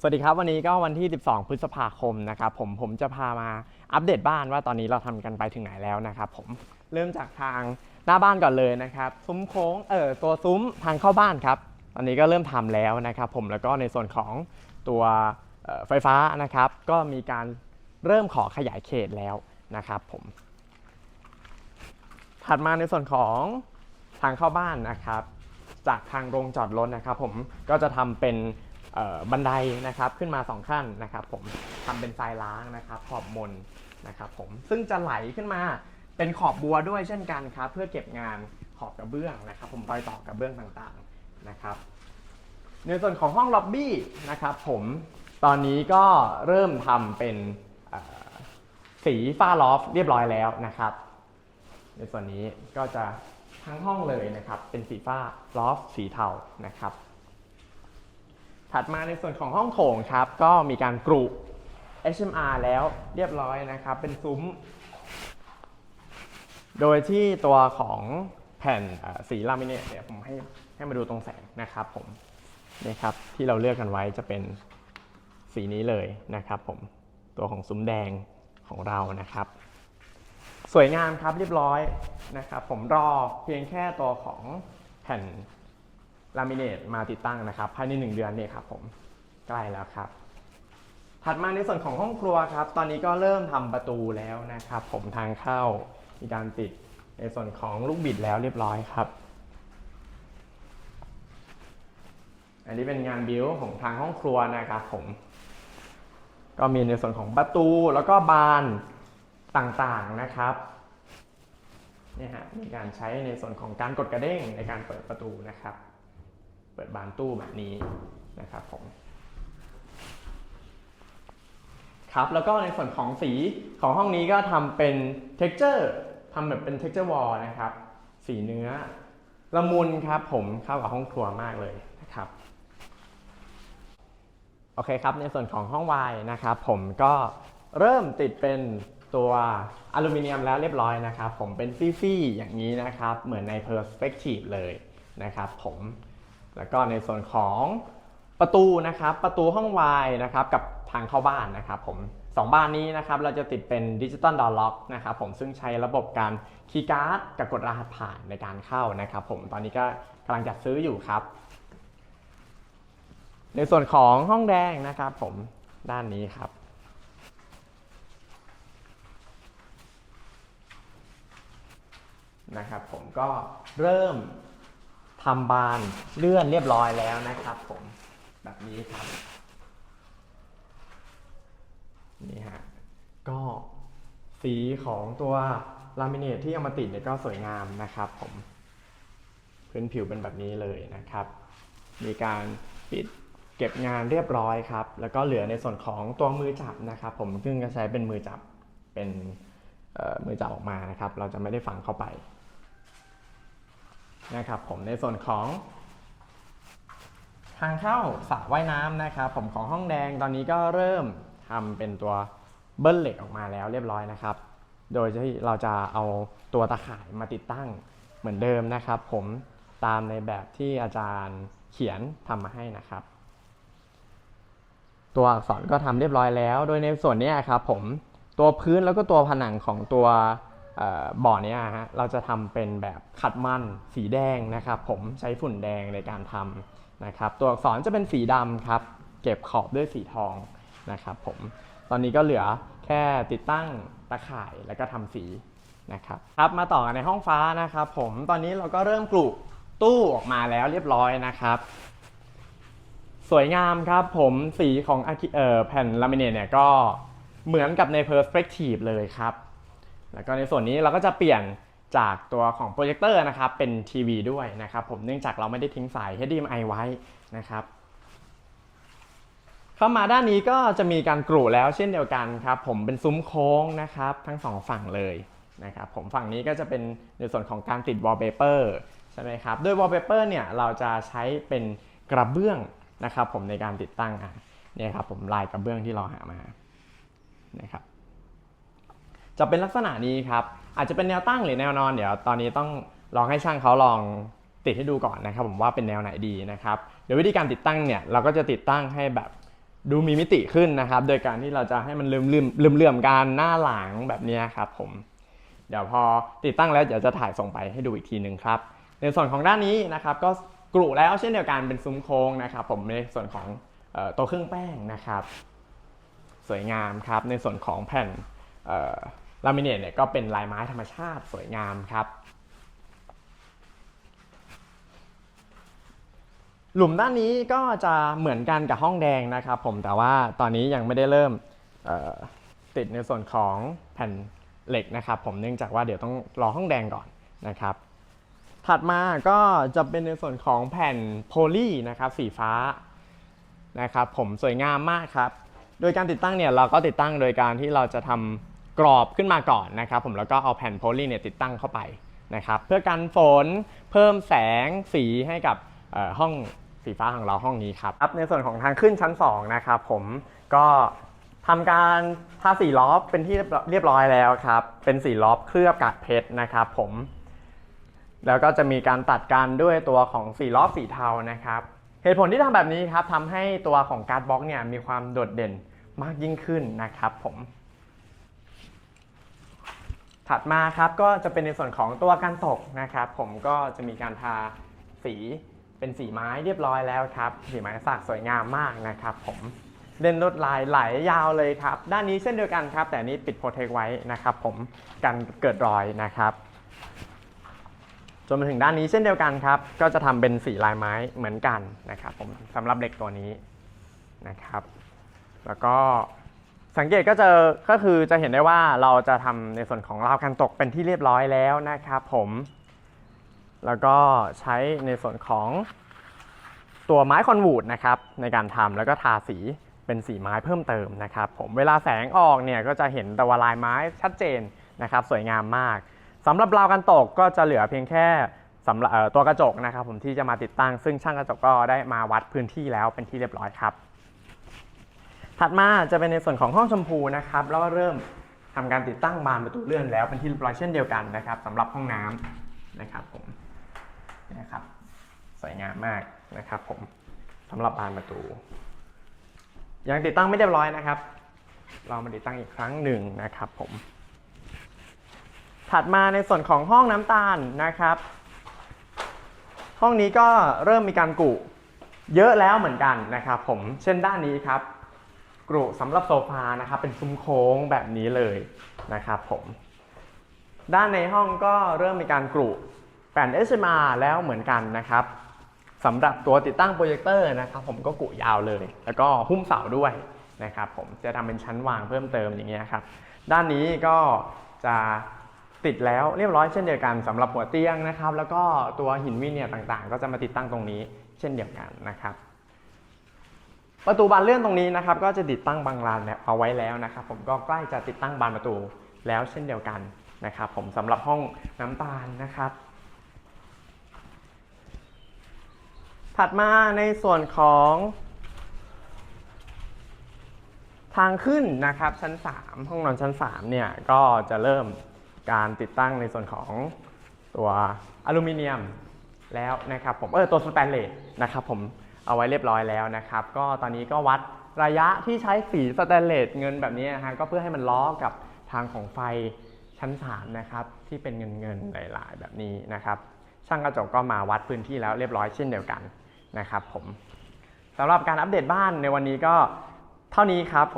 สวัสดีครับ วันนี้ก็วันที่ 12 พฤษภาคมนะครับผมผมจะพามาอัปเดตบ้านว่าตอนนี้เราทำกันไปถึงไหนแล้วนะครับผมเริ่มจากทางหน้าบ้านก่อนเลยนะครับซุ้มโค้งเออตัวซุ้มทางเข้าบ้านครับ ตอนนี้ก็เริ่มทำแล้วนะครับผมแล้วก็ในส่วนของตัวไฟฟ้านะครับ ก็มีการเริ่มขอขยายเขตแล้วนะครับผมถัดมาในส่วนของทางเข้าบ้านนะครับ จากทางโรงจอดรถนะครับ ผมก็จะทำเป็น บันไดนะครับขึ้นมาสองขั้นนะครับผมทำเป็นทรายล้างนะครับขอบบนนะครับผมซึ่งจะไหลขึ้นมาเป็นขอบบัวด้วยเช่นกันครับเพื่อเก็บงานขอบกระเบื้องนะครับผมรอยต่อกระเบื้องต่างๆนะครับในส่วนของห้องล็อบบี้นะครับผมตอนนี้ก็เริ่มทำเป็นสีฝ้าลอฟเรียบร้อยแล้วนะครับ ในส่วนนี้ก็จะทั้งห้องเลยนะครับเป็นสีฟ้าลอฟสีเทานะครับ ถัดมาในส่วนของห้องโถงครับ ก็มีการกรุ HMR แล้วเรียบร้อยนะครับ เป็นซุ้ม โดยที่ตัวของแผ่นสีลามิเนตเนี่ยผมให้ให้มาดูตรงแสงนะครับผมนี่ครับที่เราเลือกกันไว้จะเป็นสีนี้เลยนะครับผมตัวของซุ้มแดงของเรานะครับ สวยงามครับเรียบร้อยนะครับ ผมรอเพียงแค่ตัวของแผ่น ลามิเนตมาติดตั้งนะครับภายใน 1 เดือนเนี่ยครับผมใกล้แล้วครับ ถัดมาในส่วนของห้องครัวครับ ตอนนี้ก็เริ่มทำประตูแล้วนะครับ ผมทางเข้ามีการติดในส่วนของลูกบิดแล้วเรียบร้อยครับ อันนี้เป็นงานบิวของทางห้องครัวนะครับผม ก็มีในส่วนของประตูแล้วก็บานต่างๆนะครับเนี่ยฮะมีการใช้ในส่วนของการกดกระเด้งในการเปิดประตูนะครับ เปิดบานตู้แบบนี้นะครับผมครับแล้วก็ในส่วนของสีของห้องนี้ก็ทำเป็น texture ทำแบบเป็น texture wall นะครับ สีเนื้อละมุนครับผมเข้ากับห้องครัวมากเลยนะครับโอเคครับในส่วนของห้องวายนะครับผมก็เริ่มติดเป็นตัวอลูมิเนียมแล้วเรียบร้อยนะครับ ผมเป็นฟี่ๆอย่างนี้นะครับ เหมือนใน Perspective เลยนะครับผม แล้วก็ในส่วนของประตูนะครับ ประตูห้องวายนะครับกับทางเข้าบ้านนะครับผมสองบ้านนี้นะครับเราจะติดเป็นดิจิตอลดอ r ล็อกนะครับผมซึ่งใช้ระบบการคีย์การ์ดกับกดรหัสผ่านในการเข้านะครับผมตอนนี้ก็กำลังจัดซื้ออยู่ครับ ในส่วนของห้องแดงนะครับผมด้านนี้ครับนะครับผมก็เริ่ม ทำบานเลื่อนเรียบร้อยแล้วนะครับผมแบบนี้ครับนี่ฮะก็สีของตัวลามิเนตที่เอามาติดเนี่ยก็สวยงามนะครับผมพื้นผิวเป็นแบบนี้เลยนะครับ มีการปิดเก็บงานเรียบร้อยครับ แล้วก็เหลือในส่วนของตัวมือจับนะครับ ผมซึ่งจะใช้เป็นมือจับเป็นมือจับออกมานะครับ เราจะไม่ได้ฝังเข้าไป นะครับผมในส่วนของ ทางเข้าสระว่ายน้ำนะครับ ผมของห้องแดงตอนนี้ก็เริ่มทำเป็นตัวเบิ้ลเหล็กออกมาแล้วเรียบร้อยนะครับ โดยที่เราจะเอาตัวตะข่ายมาติดตั้งเหมือนเดิมนะครับ ผมตามในแบบที่อาจารย์เขียนทำมาให้นะครับ ตัวอักษรก็ทำเรียบร้อยแล้ว โดยในส่วนนี้ครับผมตัวพื้นแล้วก็ตัวผนังของตัว บ่อเนี้ยฮะเราจะทำเป็นแบบขัดมันสีแดงนะครับผมใช้ฝุ่นแดงในการทำนะครับตัวอักษรจะเป็นสีดำครับเก็บขอบด้วยสีทองนะครับผมตอนนี้ก็เหลือแค่ติดตั้งตะข่ายแล้วก็ทำสีนะครับครับมาต่อกันในห้องฟ้านะครับผมตอนนี้เราก็เริ่มปลูกตู้ออกมาแล้วเรียบร้อยนะครับ สวยงามครับผมสีของอแผ่นลามิเนตเนี่ยก็เหมือนกับใน Perspective เลยครับ แล้วก็ในส่วนนี้เราก็จะเปลี่ยนจากตัวของโปรเจคเตอร์นะครับเป็นทีวีด้วยนะครับผมเนื่องจากเราไม่ได้ทิ้งสาย HDMI ไว้นะครับเข้ามาด้านนี้ก็จะมีการกรูแล้วเช่นเดียวกันครับผมเป็นซุ้มโค้งนะครับทั้งสองฝั่งเลยนะครับผมฝั่งนี้ก็จะเป็นในส่วนของการติด wallpaper ใช่ไหมครับด้วย wallpaper เนี่ยเราจะใช้เป็นกระเบื้องนะครับผมในการติดตั้งอะเนี่ยครับผมลายกระเบื้องที่เราหามา จะเป็นลักษณะนี้ครับ อาจจะเป็นแนวตั้งหรือแนวนอน เดี๋ยวตอนนี้ต้องลองให้ช่างเขาลองติดให้ดูก่อนนะครับผมว่าเป็นแนวไหนดีนะครับ เดี๋ยววิธีการติดตั้งเนี่ยเราก็จะติดตั้งให้แบบดูมีมิติขึ้นนะครับ โดยการที่เราจะให้มันเลื่อมเลื่อมเลื่อมเลื่อมๆกันหน้าหลังแบบนี้ครับผม เดี๋ยวพอติดตั้งแล้วเดี๋ยวจะถ่ายส่งไปให้ดูอีกทีหนึ่งครับ ในส่วนของด้านนี้นะครับก็กรุแล้วเช่นเดียวกันเป็นซุ้มโค้งนะครับ ผมในส่วนของออตัวเครื่องแป้งนะครับ สวยงามครับในส่วนของแผ่น ลามิเนตเนี่ยก็เป็นลายไม้ธรรมชาติสวยงามครับ หลุมด้านนี้ก็จะเหมือนกันกับห้องแดงนะครับผมแต่ว่าตอนนี้ยังไม่ได้เริ่มติดในส่วนของแผ่นเหล็กนะครับผมเนื่องจากว่าเดี๋ยวต้องรอห้องแดงก่อนนะครับ ถัดมาก็จะเป็นในส่วนของแผ่นโพลีนะครับสีฟ้านะครับผมสวยงามมากครับ โดยการติดตั้งเนี่ยเราก็ติดตั้งโดยการที่เราจะทำ กรอบขึ้นมาก่อนนะครับผมแล้วก็เอาแผ่นโพลีเนี่ยติดตั้งเข้าไปนะครับเพื่อกันฝนเพิ่มแสงสีให้กับห้องสีฟ้าของเราห้องนี้ครับครับในส่วนของทางขึ้นชั้น2นะครับผมก็ทำการทาสีล้อเป็นที่เรียบร้อยแล้วครับ เป็นสีล้อเคลือบกากเพชรนะครับผม แล้วก็จะมีการตัดกันด้วยตัวของสีล้อสีเทานะครับ เหตุผลที่ทำแบบนี้ครับทำให้ตัวของการ์ดบล็อกเนี่ยมีความโดดเด่นมากยิ่งขึ้นนะครับผม ถัดมาครับก็จะเป็นในส่วนของตัวการตกนะครับ ผมก็จะมีการทาสีเป็นสีไม้เรียบร้อยแล้วครับสีไม้สักสวยงามมากนะครับ ผมเล่นลวดลายไหลยาวเลยครับ ด้านนี้เช่นเดียวกันครับ แต่นี้ปิดโปรเทคไว้นะครับ ผมกันเกิดรอยนะครับจนมาถึงด้านนี้เช่นเดียวกันครับ ก็จะทำเป็นสีลายไม้เหมือนกันนะครับ ผมสำหรับเหล็กตัวนี้นะครับ แล้วก็ สังเกตก็จะก็คือจะเห็นได้ว่าเราจะทำในส่วนของราวกันตกเป็นที่เรียบร้อยแล้วนะครับผม แล้วก็ใช้ในส่วนของตัวไม้คอนวูดนะครับในการทำแล้วก็ทาสีเป็นสีไม้เพิ่มเติมนะครับผมเวลาแสงออกเนี่ยก็จะเห็นตัวลายไม้ชัดเจนนะครับสวยงามมากสำหรับราวกันตกก็จะเหลือเพียงแค่สำหรับตัวกระจกนะครับผมที่จะมาติดตั้ง ซึ่งช่างกระจกก็ได้มาวัดพื้นที่แล้วเป็นที่เรียบร้อยครับ ถัดมาจะเป็นในส่วนของห้องชมพูนะครับแล้วก็เริ่มทำการติดตั้งบานประตูเลื่อนแล้วเป็นที่เรียบร้อยเช่นเดียวกันนะครับสำหรับห้องน้ำนะครับผมนะครับสวยงามมากนะครับผมสำหรับบานประตู ยังติดตั้งไม่เรียบร้อยนะครับ เรามาติดตั้งอีกครั้งหนึ่งนะครับผม ถัดมาในส่วนของห้องน้ำตาลนะครับ ห้องนี้ก็เริ่มมีการกุเยอะแล้วเหมือนกันนะครับ ผมเช่นด้านนี้ครับ กรุสำหรับโซฟานะครับเป็นซุ้มโค้งแบบนี้เลยนะครับผม ด้านในห้องก็เริ่มมีการกรุแผ่น HMR แล้วเหมือนกันนะครับสำหรับตัวติดตั้งโปรเจคเตอร์นะครับผมก็กุยาวเลย แล้วก็หุ้มเสาด้วยนะครับผมจะทำเป็นชั้นวางเพิ่มเติมอย่างเงี้ยครับ ด้านนี้ก็จะติดแล้วเรียบร้อยเช่นเดียวกันสำหรับหัวเตียงนะครับ แล้วก็ตัวหินวิเนียต่างๆ ก็จะมาติดตั้งตรงนี้เช่นเดียวกันนะครับ ประตูบานเลื่อนตรงนี้นะครับก็จะติดตั้งบางลานเนี่ยเอาไว้แล้วนะครับ ผมก็ใกล้จะติดตั้งบานประตูแล้วเช่นเดียวกันนะครับ ผมสำหรับห้องน้ำตาลนะครับ ถัดมาในส่วนของทางขึ้นนะครับชั้น 3 ห้องนอนชั้น3เนี่ยก็จะเริ่มการติดตั้งในส่วนของตัวอลูมิเนียมแล้วนะครับผมเออตัวสแตนเลสนะครับผม เอาไว้เรียบร้อยแล้วนะครับ ก็ตอนนี้ก็วัดระยะที่ใช้สีสแตนเลสเงินแบบนี้นะฮะก็เพื่อให้มันล้อกับทางของไฟชั้น3นะครับที่เป็นเงินเงินหลายๆ แบบนี้นะครับช่างกระจกก็มาวัดพื้นที่แล้วเรียบร้อยเช่นเดียวกันนะครับผมสำหรับการอัปเดตบ้านในวันนี้ก็เท่านี้ครับผม